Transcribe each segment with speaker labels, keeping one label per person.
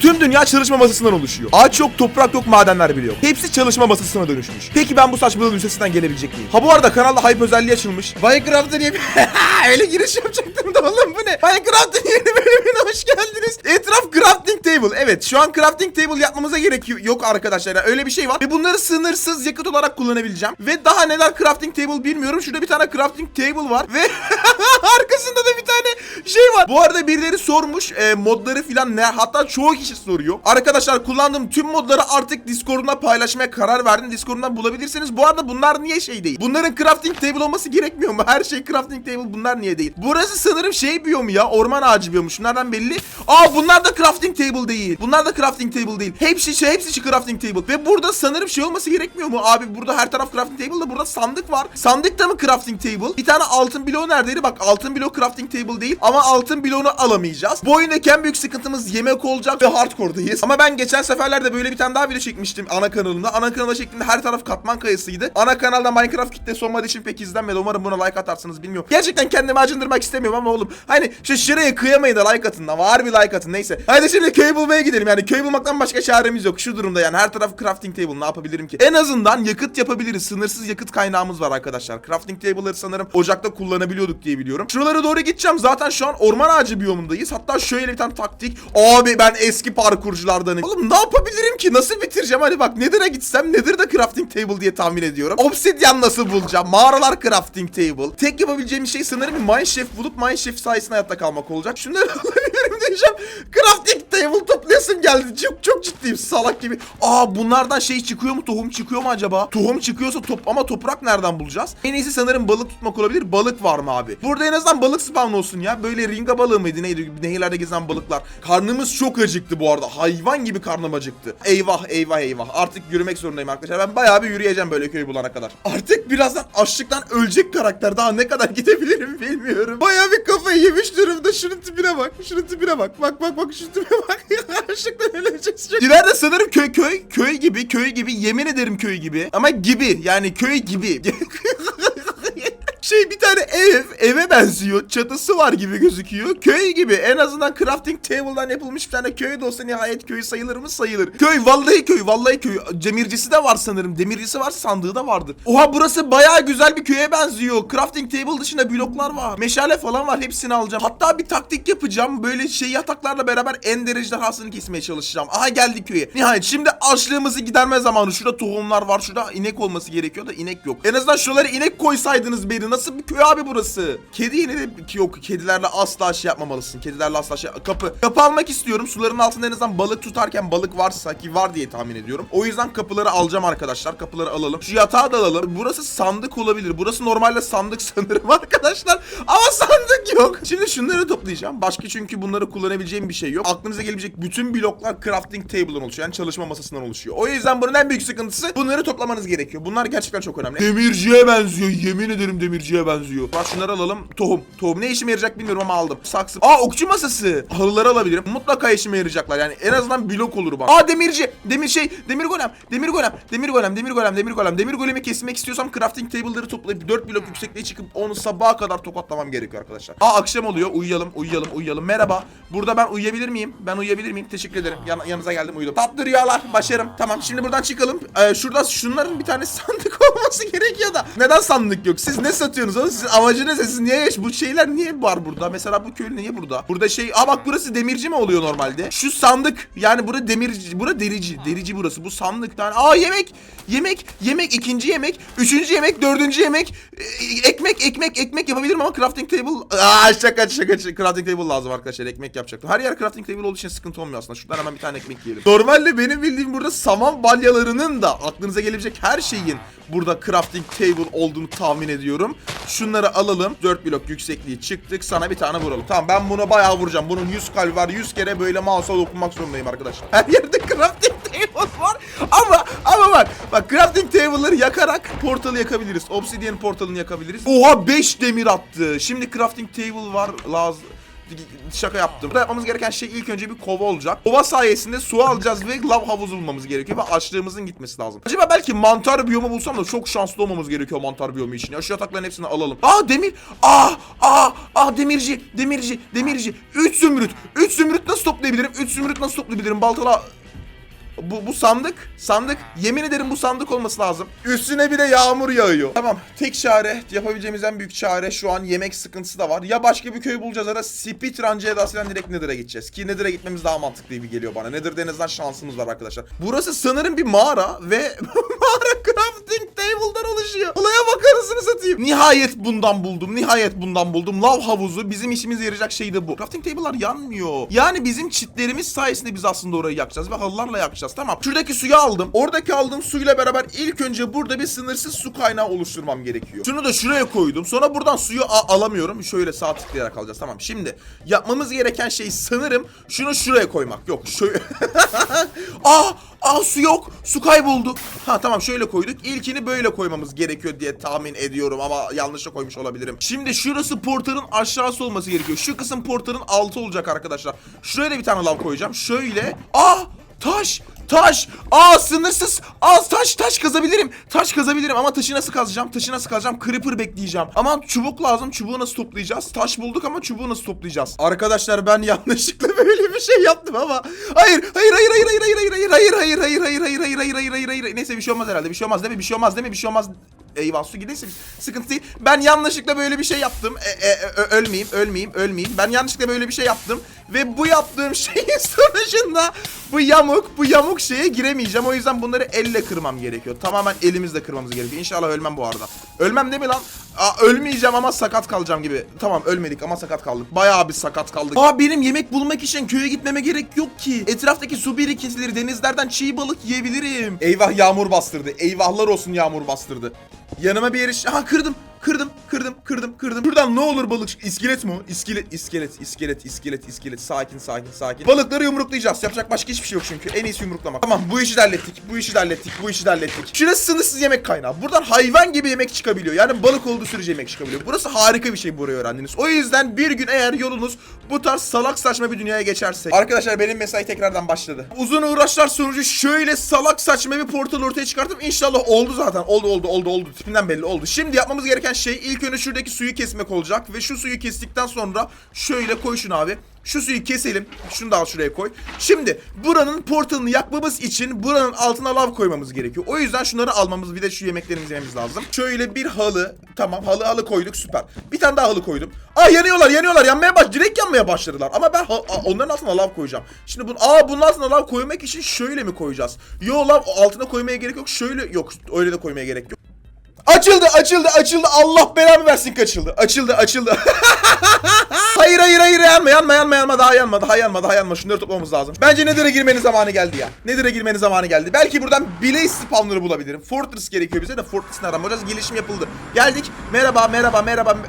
Speaker 1: Tüm dünya çalışma masasından oluşuyor. Ağaç yok, toprak yok, madenler bile yok. Hepsi çalışma masasına dönüşmüş. Peki ben bu saçmalığın üstesinden gelebilecek miyim? Ha bu arada kanalda hype özelliği açılmış. Minecraft'ın yeni... Öyle giriş yapacaktım da oğlum bu ne? Minecraft'ın yeni bölümüne hoş geldiniz. Etraf crafting table. Evet şu an crafting table yapmamıza gerek yok arkadaşlar. Yani öyle bir şey var. Ve bunları sınırsız yakıt olarak kullanabileceğim. Ve daha neler crafting table bilmiyorum. Şurada bir tane crafting table var. Ve arkasında da bir tane var. Bu arada birileri sormuş e, modları filan ne? Hatta çoğu kişi soruyor. Arkadaşlar kullandığım tüm modları artık Discord'umda paylaşmaya karar verdim. Discord'umdan bulabilirsiniz. Bu arada bunlar niye şey değil? Bunların crafting table olması gerekmiyor mu? Her şey crafting table bunlar niye değil? Burası sanırım şey biyomu ya. Orman ağacı biyomu. Şunlardan belli. Aa bunlar da crafting table değil. Bunlar da crafting table değil. Hepsi şey hepsi crafting table. Ve burada sanırım şey olması gerekmiyor mu? Abi burada her taraf crafting table da burada sandık var. Sandık da mı crafting table? Bir tane altın bloğu neredeydi? Bak altın bloğu crafting table değil. Ama altın bloğunu alamayacağız. Bu oyundaki en büyük sıkıntımız yemek olacak ve hardcore'dayız. Ama ben geçen seferlerde böyle bir tane daha video çekmiştim ana kanalımda. Ana kanalda şeklinde her taraf katman kayasıydı. Ana kanalda Minecraft kitlesi olmadığı için pek izlenmedi. Umarım buna like atarsınız bilmiyorum. Gerçekten kendimi acındırmak istemiyorum ama oğlum. Hani şu şuraya kıyamayın da like atın da. Var bir like atın neyse. Hadi şimdi köy bulmaya gidelim. Yani köy bulmaktan başka çaremiz yok. Şu durumda yani her taraf crafting table ne yapabilirim ki? En azından yakıt yapabiliriz. Sınırsız yakıt kaynağımız var arkadaşlar. Crafting table'ları sanırım ocakta kullanabiliyorduk diye biliyorum. Şuralara doğru gideceğim. Zaten şu an orman ağacı biyomundayız. Hatta şöyle bir tane taktik. Abi ben eski parkurculardanım. Oğlum ne yapabilirim ki? Nasıl bitireceğim? Hadi bak Nether'a gitsem Nether'da crafting table diye tahmin ediyorum. Obsidian nasıl bulacağım? Mağaralar crafting table. Tek yapabileceğim şey sanırım Mineshaft bulup Mineshaft sayesinde hayatta kalmak olacak. Şunları alabilirim diyeceğim. Crafting table toplayasım geldi. Çok çok ciddiyim salak gibi. Aa bunlardan şey çıkıyor mu? Tohum çıkıyor mu acaba? Tohum çıkıyorsa top ama toprak nereden bulacağız? En iyisi sanırım balık tutmak olabilir. Balık var mı abi? Burada en azından balık spawn olsun ya. Böyle ringa balığı mıydı neydi? Nehirlerde gezen balıklar. Karnımız çok acıktı bu arada. Hayvan gibi karnım acıktı. Eyvah eyvah eyvah. Artık yürümek zorundayım arkadaşlar. Ben bayağı bir yürüyeceğim böyle köy bulana kadar. Artık birazdan açlıktan ölecek karakter. Daha ne kadar gidebilirim bilmiyorum. Bayağı bir kafayı yemiş durumda. Şunun tipine bak. Şunun tipine bak. Bak bak bak şu tipine bak. açlıktan öleceğiz. İleride sanırım köy köy köy gibi köy gibi yemin ederim köy gibi. Ama gibi yani köy gibi. Şey bir tane ev, eve benziyor. Çatısı var gibi gözüküyor. Köy gibi. En azından crafting table'dan yapılmış bir tane köy de olsa nihayet köy sayılır mı? Sayılır. Köy vallahi köy, vallahi köy. Demircisi de var sanırım. Demircisi varsa sandığı da vardır. Oha burası bayağı güzel bir köye benziyor. Crafting table dışında bloklar var. Meşale falan var. Hepsini alacağım. Hatta bir taktik yapacağım. Böyle şey yataklarla beraber en derece hasını kesmeye çalışacağım. Aha geldik köye. Nihayet şimdi açlığımızı giderme zamanı. Şurada tohumlar var. Şurada inek olması gerekiyor da inek yok. En azından şuraları inek koysaydınız beni. Nasıl bir köy abi burası? Kedi yine yok. Kedilerle asla şey yapmamalısın. Kedilerle asla şey kapı. Kapı almak istiyorum. Suların altında en azından balık tutarken balık varsa ki var diye tahmin ediyorum. O yüzden kapıları alacağım arkadaşlar. Kapıları alalım. Şu yatağı da alalım. Burası sandık olabilir. Burası normalde sandık sanırım arkadaşlar. Ama sandık yok. Şimdi şunları toplayacağım. Başka çünkü bunları kullanabileceğim bir şey yok. Aklınıza gelebilecek bütün bloklar crafting table'dan oluşuyor. Yani çalışma masasından oluşuyor. O yüzden bunun en büyük sıkıntısı bunları toplamanız gerekiyor. Bunlar gerçekten çok önemli. Demirciye benziyor. Yemin ederim demirciye benziyor. Bak şunları alalım. Tohum. Tohum ne işime yarayacak bilmiyorum ama aldım. Saksı. Aa okçu masası. Halıları alabilirim. Mutlaka işime yarayacaklar. Yani en azından blok olur bak. Aa demirci. Demir şey. Demir golem. Demir golem. Demir golem. Demir golem. Demir golem. Demir golemi kesmek istiyorsam crafting table'ları toplayıp 4 blok yüksekliğe çıkıp onu sabaha kadar tokatlamam gerekiyor arkadaşlar. Aa akşam oluyor. Uyuyalım. Uyuyalım. Uyuyalım. Merhaba. Burada ben uyuyabilir miyim? Ben uyuyabilir miyim? Teşekkür ederim. Yan yanınıza geldim uyudum. Tatlı rüyalar. Başarım. Tamam şimdi buradan çıkalım. Ee, şurada şunların bir tane sandık olması gerekiyor da. Neden sandık yok? Siz ne satıyorsunuz oğlum? Sizin amacınız ne? Siz niye yaş? Bu şeyler niye var burada? Mesela bu köylü niye burada? Burada şey... Aa bak burası demirci mi oluyor normalde? Şu sandık. Yani burada demirci. Bura derici. Derici burası. Bu sandık tane. Aa yemek. Yemek. Yemek. ikinci yemek. Üçüncü yemek. Dördüncü yemek. e, ekmek. Ekmek. Ekmek yapabilirim ama crafting table... Aa şaka şaka. şaka. Crafting table lazım arkadaşlar. Ekmek yapacaktım. Her yer crafting table olduğu için sıkıntı olmuyor aslında. Şuradan hemen bir tane ekmek yiyelim. Normalde benim bildiğim burada saman balyalarının da aklınıza gelebilecek her şeyin burada crafting table olduğunu tahmin ediyorum. Şunları alalım. 4 blok yüksekliği çıktık. Sana bir tane vuralım. Tamam ben bunu bayağı vuracağım. Bunun 100 kalbi var. 100 kere böyle mouse'a dokunmak zorundayım arkadaşlar. Her yerde crafting table var. Ama ama bak. Bak crafting table'ları yakarak portalı yakabiliriz. Obsidian portalını yakabiliriz. Oha 5 demir attı. Şimdi crafting table var lazım. Şaka yaptım. Burada yapmamız gereken şey ilk önce bir kova olacak. Kova sayesinde su alacağız ve lav havuzu bulmamız gerekiyor ve açlığımızın gitmesi lazım. Acaba belki mantar biyomu bulsam da çok şanslı olmamız gerekiyor mantar biyomu için. Ya şu yatakların hepsini alalım. Aa demir. Aa aa aa demirci. Demirci. Demirci. 3 zümrüt. 3 zümrüt nasıl toplayabilirim? 3 zümrüt nasıl toplayabilirim? Baltala bu, bu sandık, sandık. Yemin ederim bu sandık olması lazım. Üstüne bir de yağmur yağıyor. Tamam, tek çare, yapabileceğimiz en büyük çare şu an yemek sıkıntısı da var. Ya başka bir köy bulacağız ya da speedruncı edasıyla direkt Nether'a gideceğiz. Ki Nether'a gitmemiz daha mantıklı gibi geliyor bana. Nether'da en azından şansımız var arkadaşlar. Burası sanırım bir mağara ve mağara crafting table'dan oluşuyor. Olaya bakarısını satayım. Nihayet bundan buldum, nihayet bundan buldum. Lav havuzu bizim işimize yarayacak şey de bu. Crafting table'lar yanmıyor. Yani bizim çitlerimiz sayesinde biz aslında orayı yakacağız ve halılarla yakacağız. Tamam. Şuradaki suyu aldım. Oradaki aldığım suyla beraber ilk önce burada bir sınırsız su kaynağı oluşturmam gerekiyor. Şunu da şuraya koydum. Sonra buradan suyu alamıyorum. Şöyle sağ tıklayarak alacağız. Tamam. Şimdi yapmamız gereken şey sanırım şunu şuraya koymak. Yok. Şöyle. aa, aa su yok. Su kayboldu. Ha tamam şöyle koyduk. İlkini böyle koymamız gerekiyor diye tahmin ediyorum ama yanlışa koymuş olabilirim. Şimdi şurası portalın aşağısı olması gerekiyor. Şu kısım portalın altı olacak arkadaşlar. Da bir tane lav koyacağım. Şöyle. Aa taş. Taş. Aa sınırsız. Aa taş taş kazabilirim. Taş kazabilirim ama taşı nasıl kazacağım? Taşı nasıl kazacağım? Creeper bekleyeceğim. Ama çubuk lazım. Çubuğu nasıl toplayacağız? Taş bulduk ama çubuğu nasıl toplayacağız? Arkadaşlar ben yanlışlıkla böyle bir şey yaptım ama. Hayır hayır hayır hayır hayır hayır hayır hayır hayır hayır hayır hayır hayır hayır hayır hayır hayır. Neyse bir şey olmaz herhalde. Bir şey olmaz değil mi? Bir şey olmaz değil mi? Bir şey olmaz. Eyvah su giderse sıkıntı değil. Ben yanlışlıkla böyle bir şey yaptım. E, e, ö- ölmeyeyim, ölmeyeyim, ölmeyeyim. Ben yanlışlıkla böyle bir şey yaptım. Ve bu yaptığım şeyin sonucunda bu yamuk, bu yamuk şeye giremeyeceğim. O yüzden bunları elle kırmam gerekiyor. Tamamen elimizle kırmamız gerekiyor. İnşallah ölmem bu arada. Ölmem değil mi lan? Aa, ölmeyeceğim ama sakat kalacağım gibi. Tamam ölmedik ama sakat kaldık. Bayağı bir sakat kaldık. Aa benim yemek bulmak için köye gitmeme gerek yok ki. Etraftaki su birikintileri, denizlerden çiğ balık yiyebilirim. Eyvah yağmur bastırdı. Eyvahlar olsun yağmur bastırdı. Yanıma bir yeri... Ha kırdım. Kırdım, kırdım, kırdım, kırdım. Buradan ne olur balık? İskelet mi o? İskelet, iskelet, iskelet, iskelet, iskelet. Sakin, sakin, sakin. Balıkları yumruklayacağız. Yapacak başka hiçbir şey yok çünkü. En iyisi yumruklamak. Tamam, bu işi de hallettik. Bu işi de hallettik. Bu işi de hallettik. Şurası sınırsız yemek kaynağı. Buradan hayvan gibi yemek çıkabiliyor. Yani balık olduğu sürece yemek çıkabiliyor. Burası harika bir şey burayı öğrendiniz. O yüzden bir gün eğer yolunuz bu tarz salak saçma bir dünyaya geçerse. Arkadaşlar benim mesai tekrardan başladı. Uzun uğraşlar sonucu şöyle salak saçma bir portal ortaya çıkarttım. İnşallah oldu zaten. Oldu oldu oldu oldu. Tipinden belli oldu. Şimdi yapmamız gereken şey ilk önce şuradaki suyu kesmek olacak. Ve şu suyu kestikten sonra şöyle koy şunu abi. Şu suyu keselim. Şunu da al şuraya koy. Şimdi buranın portalını yakmamız için buranın altına lav koymamız gerekiyor. O yüzden şunları almamız bir de şu yemeklerimizi yememiz lazım. Şöyle bir halı. Tamam halı halı koyduk süper. Bir tane daha halı koydum. Aa yanıyorlar yanıyorlar yanmaya baş direkt yanmaya başladılar. Ama ben onların altına lav koyacağım. Şimdi bunu aa bunun altına lav koymak için şöyle mi koyacağız? Yo lav altına koymaya gerek yok. Şöyle yok öyle de koymaya gerek yok. Açıldı açıldı açıldı Allah belamı versin kaçıldı. Açıldı açıldı. hayır hayır hayır yanma yanma yanma yanma daha yanma daha yanma daha yanma şunları toplamamız lazım. Bence Nether'a girmenin zamanı geldi ya. Nether'a girmenin zamanı geldi. Belki buradan Blaze spawnları bulabilirim. Fortress gerekiyor bize de Fortress'ın aramayacağız. Gelişim yapıldı. Geldik. Merhaba merhaba merhaba.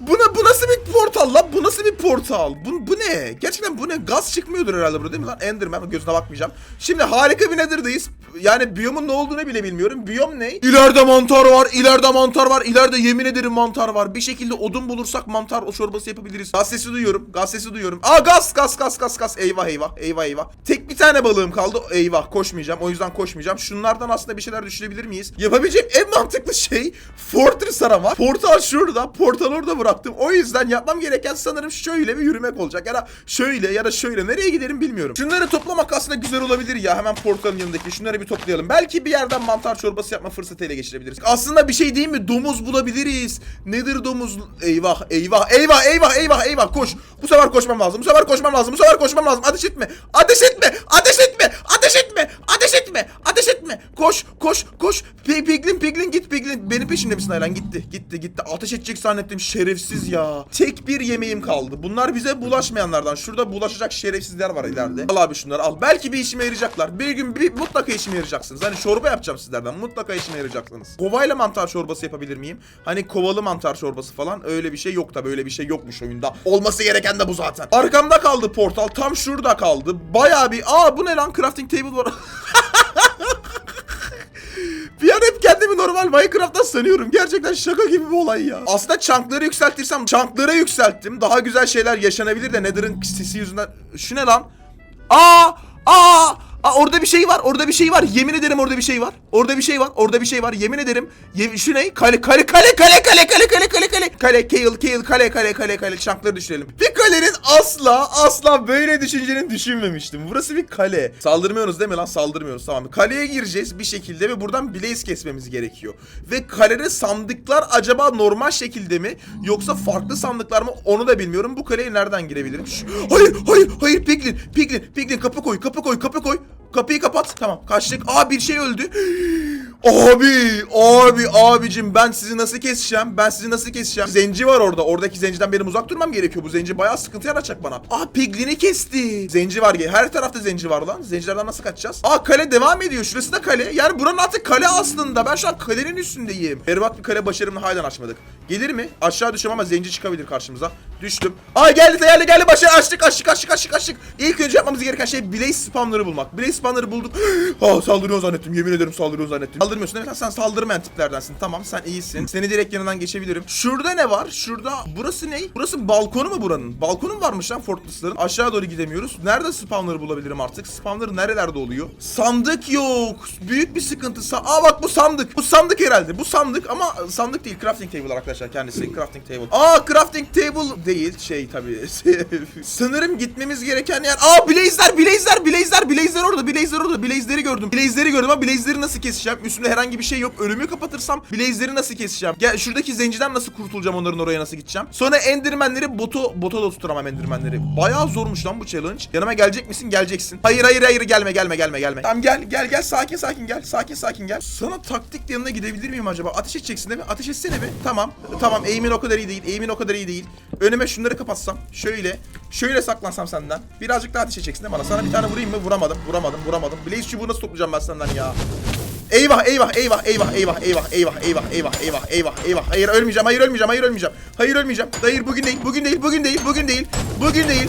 Speaker 1: Bu, ne, bu nasıl bir portal? Bu nasıl bir portal? Bu, bu ne? Gerçekten bu ne? Gaz çıkmıyordur herhalde burada değil mi lan? Enderman gözüne bakmayacağım. Şimdi harika bir Nether'dayız. Yani biyomun ne olduğunu bile bilmiyorum. Biyom ne? İleride mantar var, ileride mantar var, ileride yemin ederim mantar var. Bir şekilde odun bulursak mantar o çorbası yapabiliriz. Gaz sesi duyuyorum, gaz sesi duyuyorum. Aa gaz, gaz, gaz, gaz, gaz. Eyvah, eyvah, eyvah, eyvah. Tek bir tane balığım kaldı. Eyvah, koşmayacağım. O yüzden koşmayacağım. Şunlardan aslında bir şeyler düşürebilir miyiz? Yapabileceğim en mantıklı şey Fortress arama. Portal şurada, portal orada bıraktım. O yüzden yapmam gereken sanırım şöyle bir yürümek olacak. Ya da şöyle ya da şöyle. Nereye giderim bilmiyorum. Şunları toplamak aslında güzel olabilir ya. Hemen portalın yanındaki. Şunları bir toplayalım. Belki bir yerden mantar çorbası yapma fırsatı ele geçirebiliriz. Aslında bir şey değil mi? Domuz bulabiliriz. Nedir domuz? Eyvah, eyvah, eyvah, eyvah, eyvah, eyvah. Koş. Bu sefer koşmam lazım. Bu sefer koşmam lazım. Bu sefer koşmam lazım. Ateş etme. Ateş etme. Ateş etme. Ateş etme. Ateş etme. Ateş etme. Koş, koş, koş. Piglin, piglin git piglin. Benim peşimde misin Aylan? Gitti, gitti, gitti. Ateş edecek zannettim. Şerefsiz ya. Tek bir yemeğim kaldı. Bunlar bize bulaşmayanlardan. Şurada bulaşacak şerefsizler var ileride. Al abi şunları al. Belki bir işime yarayacaklar. Bir gün bir, mutlaka işime yarayacaksınız. Hani çorba yapacağım sizlerden. Mutlaka işime yarayacaksınız. Kovayla mantar çorbası yapabilir miyim? Hani kovalı mantar çorbası falan. Öyle bir şey yok tabi. Öyle bir şey yokmuş oyunda. Olması gereken de bu zaten. Arkamda kaldı portal. Tam şurada kaldı. Bayağı bir... Aa bu ne lan? Crafting table var. Bir an hep kendimi normal Minecraft'tan sanıyorum. Gerçekten şaka gibi bir olay ya. Aslında chunkları yükseltirsem chunkları yükselttim. Daha güzel şeyler yaşanabilir de Nether'ın sesi yüzünden. Şu ne lan? Aa! Aa! Aa orada bir şey var. Orada bir şey var. Yemin ederim orada bir şey var. Orada bir şey var. Orada bir şey var. Yemin ederim. Ye şu ne? Kale kale kale kale kale kale kale kale kale. Kale kale kale kale kale kale kale çankları düşürelim. Bir kalenin asla asla böyle düşüneceğini düşünmemiştim. Burası bir kale. Saldırmıyoruz değil mi lan? Saldırmıyoruz tamam. Kaleye gireceğiz bir şekilde ve buradan blaze kesmemiz gerekiyor. Ve kalede sandıklar acaba normal şekilde mi yoksa farklı sandıklar mı onu da bilmiyorum. Bu kaleye nereden girebilirim? Şu- Hayır hayır hayır Piglin Piglin Piglin kapı koy kapı koy kapı koy. Kapıyı kapat. Tamam kaçtık. Aa bir şey öldü. Abi, abi, abicim ben sizi nasıl keseceğim? Ben sizi nasıl keseceğim? Zenci var orada. Oradaki zenciden benim uzak durmam gerekiyor. Bu zenci bayağı sıkıntı yaratacak bana. Aa piglini kesti. Zenci var. Her tarafta zenci var lan. Zencilerden nasıl kaçacağız? Aa kale devam ediyor. Şurası da kale. Yani buranın artık kale aslında. Ben şu an kalenin üstündeyim. Berbat bir kale başarımla halen açmadık. Gelir mi? Aşağı düşüyorum ama zenci çıkabilir karşımıza. Düştüm. Aa geldi geldi geldi başa açtık açtık açtık açtık açtık. İlk önce yapmamız gereken şey Blaze spamları bulmak. Blaze spamları bulduk. Aa saldırıyor zannettim. Yemin ederim saldırıyor zannettim. Saldırmıyorsun değil mi? Sen saldırmayan tiplerdensin. Tamam sen iyisin. Seni direkt yanından geçebilirim. Şurada ne var? Şurada burası ne? Burası balkonu mu buranın? Balkonu mu varmış lan Fortress'ların? Aşağı doğru gidemiyoruz. Nerede spamları bulabilirim artık? Spamları nerelerde oluyor? Sandık yok. Büyük bir sıkıntı. Sa- Aa bak bu sandık. Bu sandık herhalde. Bu sandık ama sandık değil. Crafting table arkadaşlar kendisi. Crafting table. Aa crafting table değil. Şey tabii. Sanırım gitmemiz gereken yer. Aa blaze'ler, blaze'ler, blaze'ler, blaze'ler orada, blaze'ler orada. Blaze'leri gördüm. Blaze'leri gördüm ama blaze'leri nasıl keseceğim? Üstümde herhangi bir şey yok. Önümü kapatırsam blaze'leri nasıl keseceğim? Gel şuradaki zenciden nasıl kurtulacağım onların oraya nasıl gideceğim? Sonra endermenleri botu bota da tutturamam endermenleri. Bayağı zormuş lan bu challenge. Yanıma gelecek misin? Geleceksin. Hayır hayır hayır gelme gelme gelme gelme. Tamam gel gel gel sakin sakin gel. Sakin sakin gel. Sana taktik yanına gidebilir miyim acaba? Ateş edeceksin değil mi? Ateş etsene bir. Tamam. Tamam aim'in o kadar iyi değil. Aim'in o kadar iyi değil. Önüme şunları kapatsam. Şöyle. Şöyle saklansam senden. Birazcık daha ateş edeceksin değil bana? Sana bir tane vurayım mı? Vuramadım. Vuramadım. Vuramadım. Blaze çubuğu nasıl toplayacağım ben senden ya? Eyvah eyvah eyvah eyvah eyvah eyvah eyvah eyvah eyvah eyvah eyvah eyvah hayır ölmeyeceğim hayır ölmeyeceğim hayır ölmeyeceğim hayır ölmeyeceğim hayır bugün değil bugün değil bugün değil bugün değil bugün değil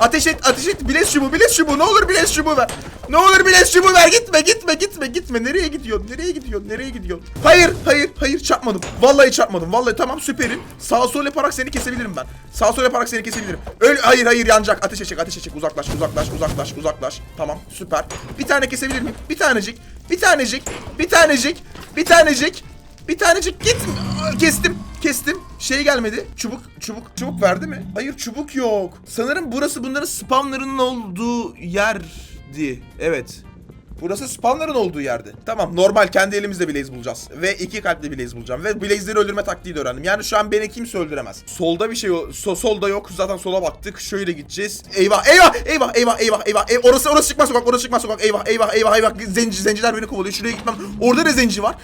Speaker 1: ateş et ateş et. Bileş çubuğu bileş çubuğu ne olur bileş çubuğu ver. Ne olur bileş çubuğu ver. Gitme gitme gitme gitme. Nereye gidiyorsun nereye gidiyorsun nereye gidiyorsun? Hayır hayır hayır. Çarpmadım. Vallahi çarpmadım. Vallahi tamam süperim. Sağ sol yaparak seni kesebilirim ben. Sağ sol yaparak seni kesebilirim. Öl hayır hayır. Yanacak. Ateş edecek ateş edecek. Uzaklaş uzaklaş uzaklaş uzaklaş. Tamam süper. Bir tane kesebilir miyim? Bir tanecik bir tanecik, bir tanecik, bir tanecik, bir tanecik git. Kestim, kestim. Şey gelmedi. Çubuk, çubuk, çubuk verdi mi? Hayır çubuk yok. Sanırım burası bunların spamlarının olduğu yerdi. Evet. Burası spawnların olduğu yerde. Tamam normal kendi elimizle blaze bulacağız. Ve iki kalpli blaze bulacağım. Ve blaze'leri öldürme taktiği de öğrendim. Yani şu an beni kimse öldüremez. Solda bir şey so, solda yok. Zaten sola baktık. Şöyle gideceğiz. Eyvah eyvah eyvah eyvah eyvah eyvah. E, orası orası çıkmaz sokak orası çıkmaz sokak. Eyvah eyvah eyvah eyvah. Zenci zenciler beni kovalıyor. Şuraya gitmem. Orada da zenci var.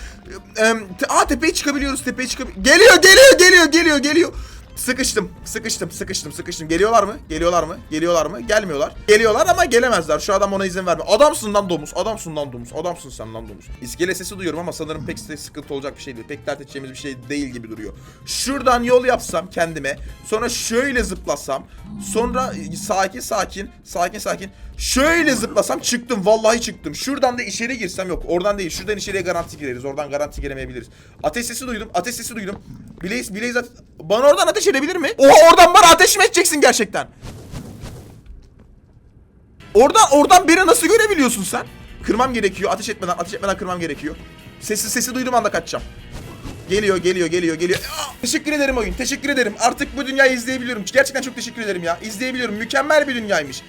Speaker 1: E, e, te- aa tepeye çıkabiliyoruz. Tepeye çıkabiliyoruz. Geliyor geliyor geliyor geliyor geliyor. Sıkıştım, sıkıştım, sıkıştım, sıkıştım. Geliyorlar mı? Geliyorlar mı? Geliyorlar mı? Gelmiyorlar. Geliyorlar ama gelemezler. Şu adam ona izin verme. Adamsın lan domuz, adamsın lan domuz, adamsın sen lan domuz. İskele sesi duyuyorum ama sanırım pek sıkıntı olacak bir şey değil. Pek dert edeceğimiz bir şey değil gibi duruyor. Şuradan yol yapsam kendime, sonra şöyle zıplasam, sonra sakin sakin, sakin sakin, şöyle zıplasam çıktım. Vallahi çıktım. Şuradan da içeri girsem yok. Oradan değil. Şuradan içeriye garanti gireriz. Oradan garanti giremeyebiliriz. Ateş sesi duydum. Ateş sesi duydum. Blaze, Blaze Bana oradan ateş edebilir mi? Oha oradan bana ateş mi edeceksin gerçekten? Oradan oradan beni nasıl görebiliyorsun sen? Kırmam gerekiyor. Ateş etmeden ateş etmeden kırmam gerekiyor. Sesi sesi duyduğum anda kaçacağım. Geliyor, geliyor, geliyor, geliyor. Aa, teşekkür ederim oyun. Teşekkür ederim. Artık bu dünyayı izleyebiliyorum. Gerçekten çok teşekkür ederim ya. İzleyebiliyorum. Mükemmel bir dünyaymış.